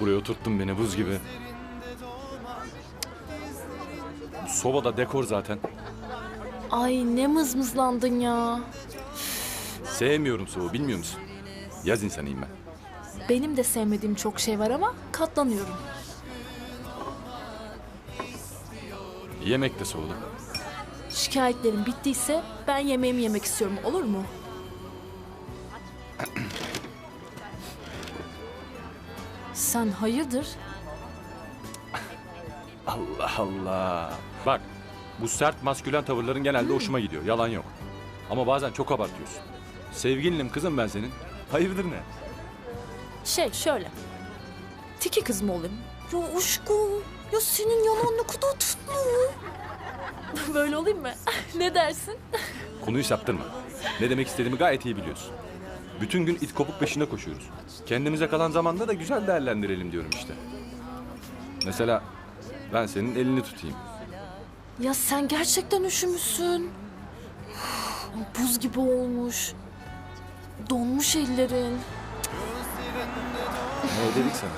Buraya oturttun beni buz gibi. Soba da dekor zaten. Ay ne mızmızlandın ya. Sevmiyorum soğuğu bilmiyor musun? Yaz insanıyım ben. Benim de sevmediğim çok şey var ama katlanıyorum. Yemek de soğudu. Şikayetlerim bittiyse ben yemeğimi yemek istiyorum olur mu? Sen hayırdır? Allah Allah. Bak bu sert maskülen tavırların genelde hoşuma gidiyor. Yalan yok. Ama bazen çok abartıyorsun. Sevgilinim kızım ben senin. Hayırdır ne? Şey şöyle. Tiki kız mı olayım? Ya aşkım. Ya senin yanan ne kadar. Böyle olayım mı? ne dersin? Konuyu saptırma. Ne demek istediğimi gayet iyi biliyorsun. Bütün gün it kopuk peşinde koşuyoruz. Kendimize kalan zamanda da güzel değerlendirelim diyorum işte. Mesela ben senin elini tutayım. Ya sen gerçekten üşümüşsün. Buz gibi olmuş. Donmuş ellerin. Ne dedik sana?